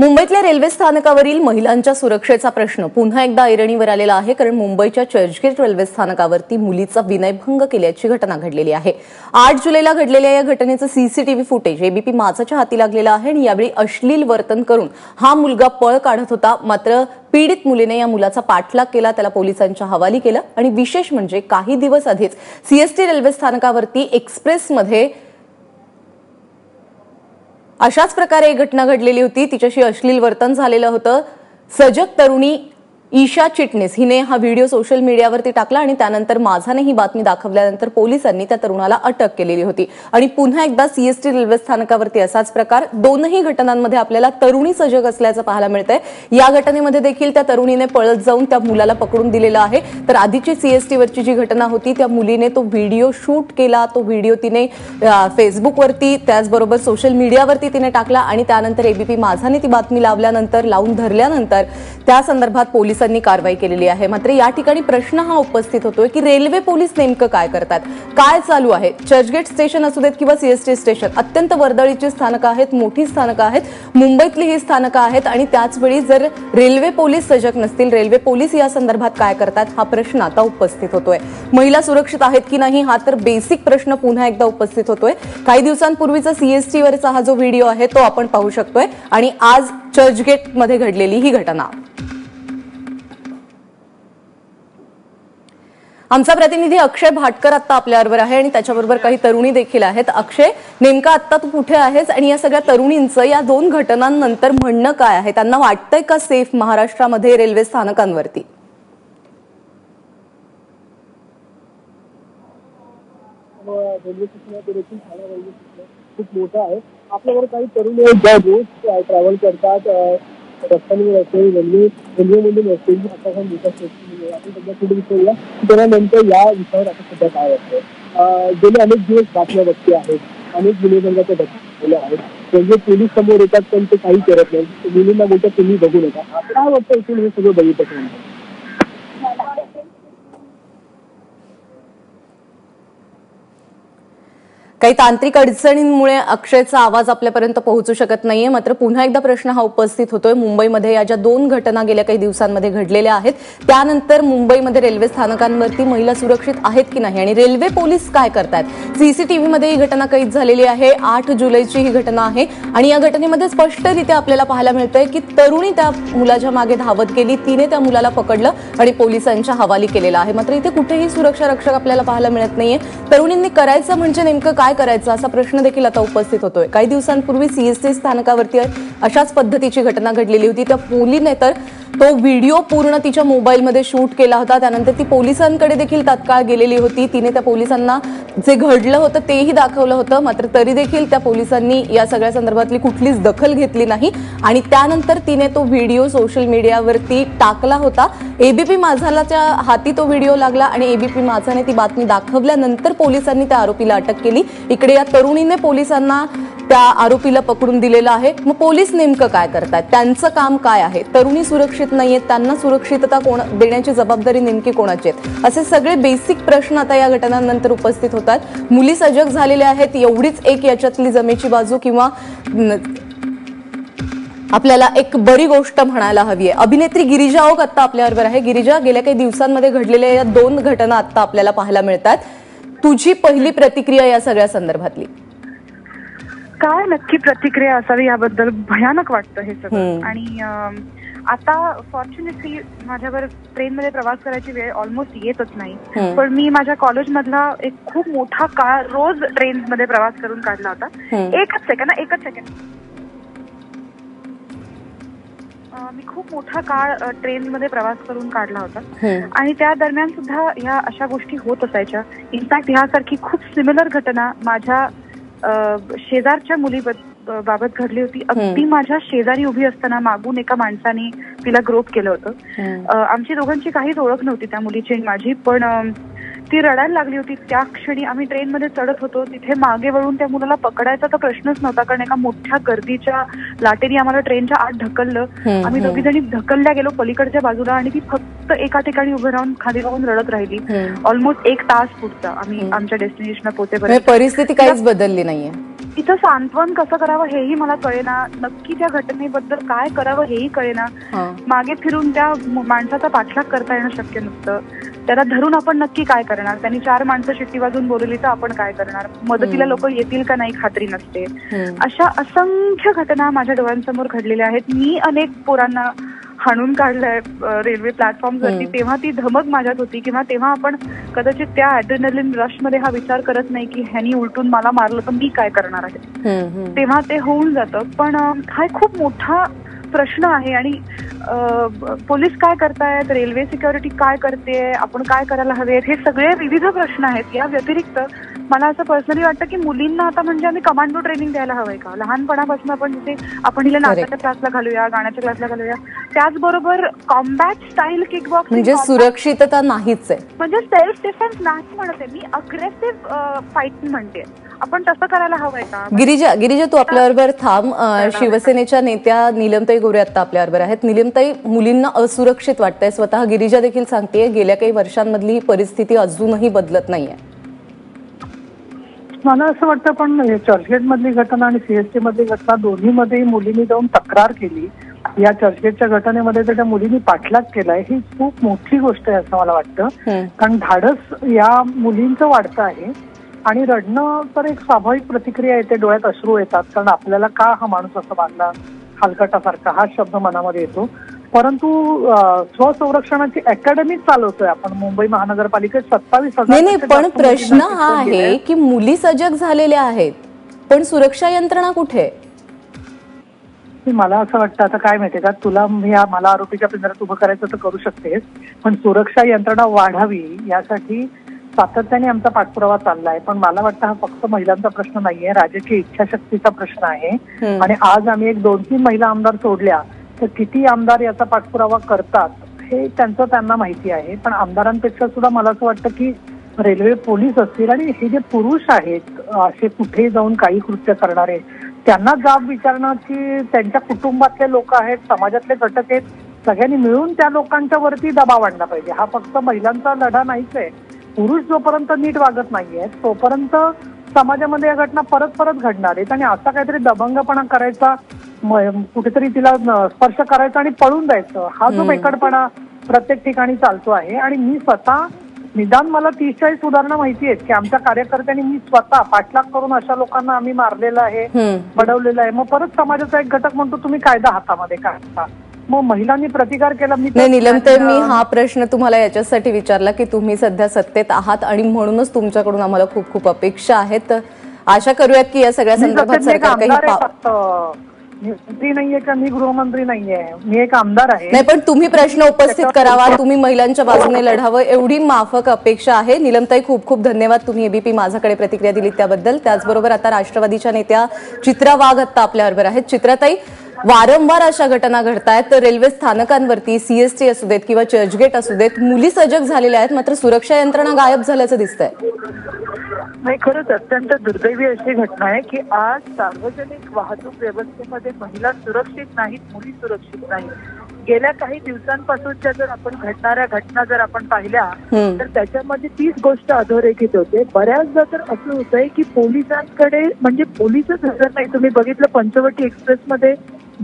मुंबईतल्या रेल्वे स्थानकावरील महिलांच्या सुरक्षेचा प्रश्न पुन्हा एकदा ऐरणीवर आलेला आहे कारण मुंबईच्या चर्चगेट रेल्वे स्थानकावरती मुलीचा विनयभंग केल्याची घटना घडलेली आहे. आठ जुलैला घडलेल्या या घटनेचं सीसीटीव्ही फुटेज एबीपी माझाच्या हाती लागलेलं आहे आणि यावेळी अश्लील वर्तन करून हा मुलगा पळ काढत होता. मात्र पीडित मुलीने या मुलाचा पाठलाग केला त्याला पोलिसांच्या हवाली केलं आणि विशेष म्हणजे काही दिवस आधीच सीएसटी रेल्वे स्थानकावरती एक्सप्रेसमध्ये अशाच प्रकारे एक घटना घडलेली होती. तिच्याशी अश्लील वर्तन झालेलं होतं. सजग तरुणी ईशा चिटणीस. हिने हा व्हिडिओ सोशल मीडियावरती टाकला आणि त्यानंतर माझाने ही बातमी दाखवल्यानंतर पोलिसांनी त्या तरुणाला अटक केलेली होती. आणि पुन्हा एकदा सीएसटी रेल्वे स्थानकावरती असाच प्रकार. दोनही घटनांमध्ये आपल्याला तरुणी सजग असल्याचं पाहायला मिळतंय. या घटनेमध्ये देखील त्या तरुणीने पळत जाऊन त्या मुलाला पकडून दिलेलं आहे. तर आधीची सीएसटीवरची जी घटना होती त्या मुलीने तो व्हिडिओ शूट केला. तो व्हिडिओ तिने फेसबुकवरती त्याचबरोबर सोशल मीडियावरती तिने टाकला आणि त्यानंतर एबीपी माझाने ती बातमी लावल्यानंतर लावून धरल्यानंतर त्या संदर्भात पोलीस पोलिसांनी कारवाई केलेली आहे. मात्र या ठिकाणी प्रश्न हा उपस्थित होतोय की रेल्वे पोलीस नेमकं काय करतात? काय चालू आहे? चर्चगेट स्टेशन असू देत किंवा सीएसटी स्टेशन अत्यंत वर्दळीची स्थानकं आहेत मोठी स्थानकं आहेत मुंबईतली ही स्थानकं आहेत आणि त्याचवेळी जर रेल्वे पोलीस सजग नसतील रेल्वे पोलीस या संदर्भात काय करतात? हा प्रश्न आता उपस्थित होतोय. महिला सुरक्षित आहेत की नाही? हा तर बेसिक प्रश्न पुन्हा एकदा उपस्थित होतोय. काही दिवसांपूर्वीचा सीएसटी वरचा हा जो व्हिडिओ आहे तो आपण पाहू शकतोय. आणि आज चर्चगेटमध्ये घडलेली ही घटना. आमचा प्रतिनिधी अक्षय भाटकर आता आपल्याबरोबर आहे आणि त्याच्याबरोबर काही तरुणी देखील आहेत. अक्षय नेमका आता तू कुठे आहेस आणि या सगळ्या तरुणींचं या दोन घटनांनंतर म्हणणं काय आहे? त्यांना वाटतंय का सेफ महाराष्ट्रामध्ये रेल्वे स्थानकांवरती? रेल्वे स्टेशन खूप मोठं आहे. आपल्याकडे काही तरुण ज्या रोज ट्रॅव्हल करतात अं, असेल रेल्वे रेल्वेमधून असेल आता आपण सध्या विचारूया या विषयावर आता सध्या काय वाटतं गेले अनेक दिवस बातम्या बघते आहेत अनेक गुन्हेगारांच्या घटना आहेत म्हणजे पोलीस समोर येतात पण ते काही करत नाही. मुलींना बोलतात तुम्ही बघू नका. काय वाटतं इथून हे सगळं बघितलं काही तांत्रिक अडचणींमुळे अक्षयचा आवाज आपल्यापर्यंत पोहोचू शकत नाहीये. मात्र पुन्हा एकदा प्रश्न हा उपस्थित होतोय. मुंबईमध्ये या ज्या दोन घटना गेल्या काही दिवसांमध्ये घडलेल्या आहेत त्यानंतर मुंबईमध्ये रेल्वे स्थानकांवरती महिला सुरक्षित आहेत की नाही? आणि रेल्वे पोलीस काय करतात सीसीटीव्हीमध्ये ही घटना कैद झालेली आहे. आठ जुलैची ही घटना आहे. आणि या घटनेमध्ये स्पष्टरित्या आपल्याला पाहायला मिळतंय की तरुणी त्या मुलाच्या मागे धावत गेली. तिने त्या मुलाला पकडलं आणि पोलिसांच्या हवाली केलेलं आहे. मात्र इथे कुठेही सुरक्षा रक्षक आपल्याला पाहायला मिळत नाहीये. तरुणींनी करायचं म्हणजे नेमकं काय काय करायचं असा प्रश्न देखील आता उपस्थित होतोय. काही दिवसांपूर्वी सीएसटी स्थानकावरती अशाच पद्धतीची घटना घडलेली होती. त्या मुलीने तर तो व्हिडिओ पूर्ण तिच्या मोबाईलमध्ये शूट केला होता. त्यानंतर ती पोलिसांकडे देखील तात्काळ गेलेली होती. तिने त्या पोलिसांना जे घडलं होतं तेही दाखवलं होतं. मात्र तरी देखील त्या पोलिसांनी या सगळ्या संदर्भातली कुठलीच दखल घेतली नाही. आणि त्यानंतर तिने तो व्हिडिओ सोशल मीडियावरती टाकला होता. एबीपी माझालाच्या हाती तो व्हिडिओ लागला आणि एबीपी माझाने ती बातमी दाखवल्यानंतर पोलिसांनी त्या आरोपीला अटक केली. इकडे या तरुणीने पोलिसांना त्या आरोपीला पकडून दिलेलं आहे. मग पोलीस नेमकं काय करतात त्यांचं काम काय आहे? तरुणी सुरक्षित नाहीयेत त्यांना सुरक्षितता कोण देण्याची जबाबदारी नेमकी कोणाची आहेत असे सगळे बेसिक प्रश्न आता या घटनांनंतर उपस्थित होतात. मुली सजग झालेल्या आहेत एवढीच एक याच्यातली जमेची बाजू किंवा आपल्याला एक बरी गोष्ट म्हणायला हवी आहे. अभिनेत्री गिरिजा ओक आता आपल्याबरोबर आहे. गिरिजा गेल्या काही दिवसांमध्ये घडलेल्या या दोन घटना आता आपल्याला पाहायला मिळतात. तुझी पहिली प्रतिक्रिया या सगळ्या संदर्भातली काय नक्की प्रतिक्रिया असावी याबद्दल भयानक वाटतं हे सगळं. आणि आता फॉर्च्युनेटली माझ्यावर ट्रेनमध्ये प्रवास करायची वेळ ऑलमोस्ट येतच नाही. पण मी माझ्या कॉलेजमधला एक खूप मोठा काळ रोज ट्रेनमध्ये प्रवास करून काढला होता. एकच सेकंड ना एकच सेकंड मी खूप मोठा काळ ट्रेनमध्ये प्रवास करून काढला होता. आणि त्या दरम्यान सुद्धा ह्या अशा गोष्टी होत असायच्या. इनफॅक्ट ह्यासारखी खूप सिमिलर घटना माझ्या शेजारच्या मुली बाबत घडली होती. अगदी माझ्या शेजारी उभी असताना मागून एका माणसाने तिला ग्रोप केलं होतं. आमची दोघांची काहीच ओळख नव्हती त्या मुलीची माझी. पण ती रडायला लागली होती त्या क्षणी आम्ही ट्रेनमध्ये चढत होतो तिथे मागे वळून त्या मुलाला पकडायचा तर प्रश्नच नव्हता कारण एका मोठ्या गर्दीच्या लाटेने आम्हाला ट्रेनच्या आत ढकललं आम्ही हम्म. दोघी जणी ढकलल्या गेलो पलीकडच्या बाजूला आणि ती फक्त एका ठिकाणी उभं राहून खाली राहून रडत राहिली. ऑलमोस्ट एक तास पुढचा आम्ही. आमच्या डेस्टिनेशनला म्हणजे पोहोचेपर्यंत परिस्थिती काहीच बदलली नाहीये इथं सांत्वन कसं करावं हेही मला कळेना. नक्की त्या घटनेबद्दल काय करावं हेही कळेना. हा. मागे फिरून त्या माणसाचा पाठलाग करता येणं शक्य नसतं. त्याला धरून आपण नक्की काय करणार? त्यांनी चार माणसं शिट्टी वाजून बोलवली तर आपण काय करणार? मदतीला लोक येतील का नाही खात्री नसते. अशा असंख्य घटना माझ्या डोळ्यांसमोर घडलेल्या आहेत. मी अनेक पोरांना हाणून काढलंय रेल्वे प्लॅटफॉर्मवरती हम्म. तेव्हा ती धमक माझ्यात होती किंवा तेव्हा आपण कदाचित त्या ॲड्रिनलिन रशमध्ये हा विचार करत नाही की ह्यानी उलटून मला मारलं तर मी काय करणार आहे. तेव्हा ते होऊन जातं. पण हा एक खूप मोठा प्रश्न आहे आणि पोलीस काय करतायत? रेल्वे सिक्युरिटी काय करते आपण काय करायला हवेत? हे सगळे विविध प्रश्न आहेत. या व्यतिरिक्त मला असं पर्सनली वाटतं की मुलींना आता म्हणजे आम्ही कमांडो ट्रेनिंग द्यायला हवंय का? लहानपणापासून आपण जिथे आपण हिला. नाचाच्या क्लासला घालूया गाण्याच्या क्लासला घालूया त्याचबरोबर कॉम्बॅट स्टाईल किक म्हणजे सुरक्षितता नाहीच आहे. म्हणजे सेल्फ डिफेन्स नाही म्हणते मी अग्रेसिव्ह फाईट म्हणते. आपण तसं करायला हवंय का? गिरिजा गिरिजा तू आपल्याबरोबर थांब. शिवसेनेच्या नेत्या निलमताई गोरे आता आपल्याबरोबर आहेत. निलमताई मुलींना असुरक्षित वाटतंय. स्वतः गिरिजा देखील सांगते गेल्या काही वर्षांमधली ही परिस्थिती अजूनही बदलत नाहीये. मला असं वाटतं पण चर्चगेट मधली घटना आणि सीएसटी मधली घटना दोन्हीमध्ये मुलींनी जाऊन तक्रार केली. या चर्चगेटच्या घटनेमध्ये तर त्या मुलींनी पाठलाग केलाय. ही खूप मोठी गोष्ट आहे असं मला वाटतं. कारण धाडस या मुलींचं वाढतं आहे. आणि रडणं तर एक स्वाभाविक प्रतिक्रिया येते डोळ्यात अश्रू येतात. कारण आपल्याला का हा माणूस असं मारला हलकटासारखा हा शब्द मनामध्ये येतो. परंतु स्वसंरक्षणाची अकॅडमी चालवतोय आपण. मुंबई महानगरपालिकेत सत्तावीस नाही नाही पण प्रश्न हा आहे की मुली सजग झालेल्या आहेत पण सुरक्षा यंत्रणा कुठे? मला असं वाटतं आता काय माहितीये का तुला मला आरोपीच्या पिंजऱ्यात उभं करायचं तर करू शकतेस पण सुरक्षा यंत्रणा वाढावी यासाठी सातत्याने आमचा पाठपुरावा चाललाय. पण मला वाटतं हा फक्त महिलांचा प्रश्न नाहीये राजकीय इच्छाशक्तीचा प्रश्न आहे. आणि आज आम्ही एक दोन तीन महिला आमदार सोडल्या तर किती आमदार याचा पाठपुरावा करतात हे त्यांचं त्यांना माहिती आहे. पण आमदारांपेक्षा सुद्धा मला असं वाटतं की रेल्वे पोलीस असतील आणि हे जे पुरुष आहेत असे कुठे जाऊन काही कृत्य करणारे त्यांना जाब विचारणं की त्यांच्या कुटुंबातले लोक आहेत समाजातले घटक आहेत सगळ्यांनी मिळून त्या लोकांच्या वरती दबाव आणला पाहिजे. हा फक्त महिलांचा लढा नाहीच आहे. पुरुष जोपर्यंत नीट वागत नाहीये तोपर्यंत समाजामध्ये या घटना परत परत घडणार आहेत आणि असा काहीतरी दबंगपणा करायचा कुठेतरी तिला स्पर्श करायचा आणि पळून जायचं. हा जो हम्म. मेकडपणा प्रत्येक ठिकाणी चालतो आहे. आणि मी स्वतः निदान मला तीस चाळीस उदाहरणं माहिती आहेत की आमच्या कार्यकर्त्यांनी मी स्वतः पाठलाग करून अशा लोकांना आम्ही मारलेलं आहे. बडवलेलं आहे. मग परत समाजाचा एक घटक म्हणतो तुम्ही कायदा हातामध्ये काढता. मग महिलांनी प्रतिकार केला मी तर- नाही निलमताई मी हा प्रश्न तुम्हाला याच्यासाठी विचारला की तुम्ही सध्या सत्तेत आहात आणि म्हणूनच तुमच्याकडून आम्हाला खूप खूप अपेक्षा आहेत. तर आशा करूयात की या सगळ्या संदर्भात सरकार काही मंत्री नाहीये का? मी गृहमंत्री नाहीये. मी एक आमदार आहे. नाही पण तुम्ही प्रश्न उपस्थित करावा. तुम्ही महिलांच्या बाजूने लढावं. एवढी माफक अपेक्षा आहे. निलमताई खूप खूप धन्यवाद. तुम्ही एबीपी माझ्याकडे प्रतिक्रिया दिली त्याबद्दल. त्याचबरोबर आता राष्ट्रवादीच्या नेत्या चित्रा वाघ आत्ता आपल्याबरोबर आहेत. चित्राताई वारंवार अशा घटना घडतायत. तर रेल्वे स्थानकांवरती सीएसटी असू देत किंवा चर्चगेट असू देत मुली सजग झालेल्या आहेत मात्र सुरक्षा यंत्रणा गायब झाल्याचं दिसतंय. नाही खरंच अत्यंत दुर्दैवी अशी घटना आहे की आज सार्वजनिक वाहतूक व्यवस्थेमध्ये महिला सुरक्षित नाहीत मुली सुरक्षित नाहीत. गेल्या काही दिवसांपासूनच्या जर आपण घडणाऱ्या घटना जर आपण पाहिल्या. तर त्याच्यामध्ये तीच गोष्ट अधोरेखित होते. बऱ्याचदा तर असं होतंय की पोलिसांकडे म्हणजे पोलीसच हजर नाही. तुम्ही बघितलं पंचवटी एक्सप्रेसमध्ये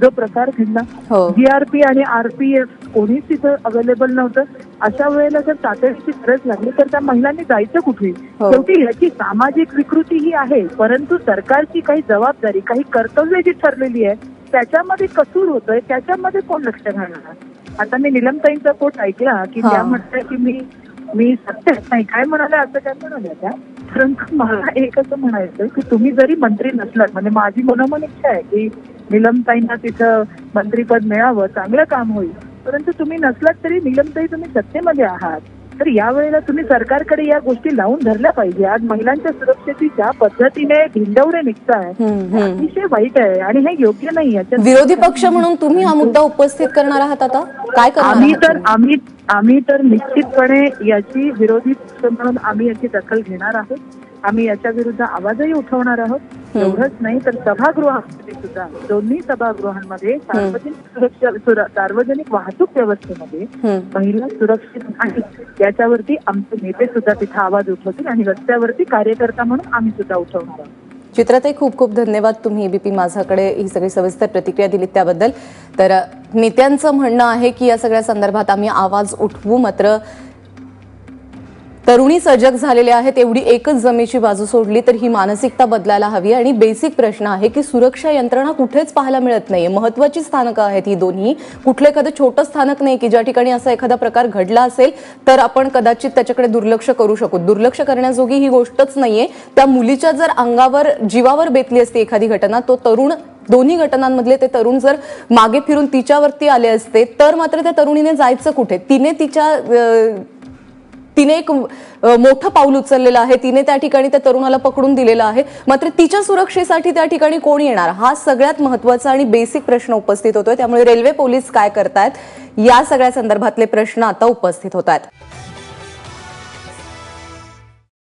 जो प्रकार घडला हो. जीआरपी आणि आरपीएफ कोणीच तिथं अवेलेबल नव्हतं. अशा वेळेला जर तातडीची गरज लागली तर त्या महिलांनी जायचं कुठे? हो. शेवटी याची सामाजिक विकृती ही आहे परंतु सरकारची काही जबाबदारी काही कर्तव्य जी ठरलेली आहे त्याच्यामध्ये कसूर होतोय त्याच्यामध्ये कोण लक्ष घालणार? आता मी निलमताईंचा कोट ऐकला की हा. त्या म्हणतात की मी मी सत्य नाही. काय म्हणाल्या असं काय म्हणाल्या त्या? परंतु मला एक असं म्हणायचं की तुम्ही जरी मंत्री नसलात म्हणजे माझी मनोमन इच्छा आहे की निलमताईंना तिथं मंत्रीपद मिळावं चांगलं काम होईल. परंतु तुम्ही नसलात तरी निलमताई तुम्ही सत्तेमध्ये आहात. तर यावेळेला तुम्ही सरकारकडे या गोष्टी लावून धरल्या पाहिजे आज महिलांच्या सुरक्षेची ज्या पद्धतीने भिंडवरे निघताय. अतिशय वाईट आहे आणि हे योग्य नाही याच्यात विरोधी पक्ष म्हणून तुम्ही हा मुद्दा उपस्थित करणार आहात आता काय आम्ही तर? आम्ही आम्ही तर निश्चितपणे याची विरोधी पक्ष म्हणून आम्ही याची दखल घेणार आहोत आम्ही याच्या विरुद्ध आवाजही उठवणार आहोत एवढंच नाही तर सभागृहामध्ये सुद्धा दोन्ही सभागृहांमध्ये सार्वजनिक सुरक्षा सुर- सार्वजनिक वाहतूक व्यवस्थेमध्ये. महिला सुरक्षित नाही याच्यावरती आमचे नेते सुद्धा तिथे आवाज उठवतील आणि रस्त्यावरती कार्यकर्ता म्हणून आम्ही सुद्धा उठवणार आहोत. चित्राताई खूप खूप धन्यवाद. तुम्ही एबीपी माझाकडे ही सगळी सविस्तर प्रतिक्रिया दिलीत त्याबद्दल. तर नेत्यांचं म्हणणं आहे की या सगळ्या संदर्भात आम्ही आवाज उठवू मात्र तरुणी सजग झालेले आहेत एवढी एकच जमेची बाजू सोडली तर ही मानसिकता बदलायला हवी आणि बेसिक प्रश्न आहे की सुरक्षा यंत्रणा कुठेच पाहायला मिळत नाहीये. महत्वाची स्थानकं आहेत ही दोन्ही. कुठलं एखादं छोटं स्थानक नाही की ज्या ठिकाणी असा एखादा प्रकार घडला असेल तर आपण कदाचित त्याच्याकडे दुर्लक्ष करू शकू. दुर्लक्ष करण्याजोगी ही गोष्टच नाहीये. त्या मुलीच्या जर अंगावर जीवावर बेतली असती एखादी घटना तो तरुण दोन्ही घटनांमधले ते तरुण जर मागे फिरून तिच्यावरती आले असते तर मात्र त्या तरुणीने जायचं कुठे? तिने तिच्या तिने एक मोठं पाऊल उचललेलं आहे. तिने त्या ठिकाणी त्या तरुणाला पकडून दिलेलं आहे. मात्र तिच्या सुरक्षेसाठी त्या ठिकाणी कोण येणार? हा सगळ्यात महत्त्वाचा आणि बेसिक प्रश्न उपस्थित होतोय. त्यामुळे रेल्वे पोलीस काय करतायत? या सगळ्या संदर्भातले प्रश्न आता उपस्थित होत आहेत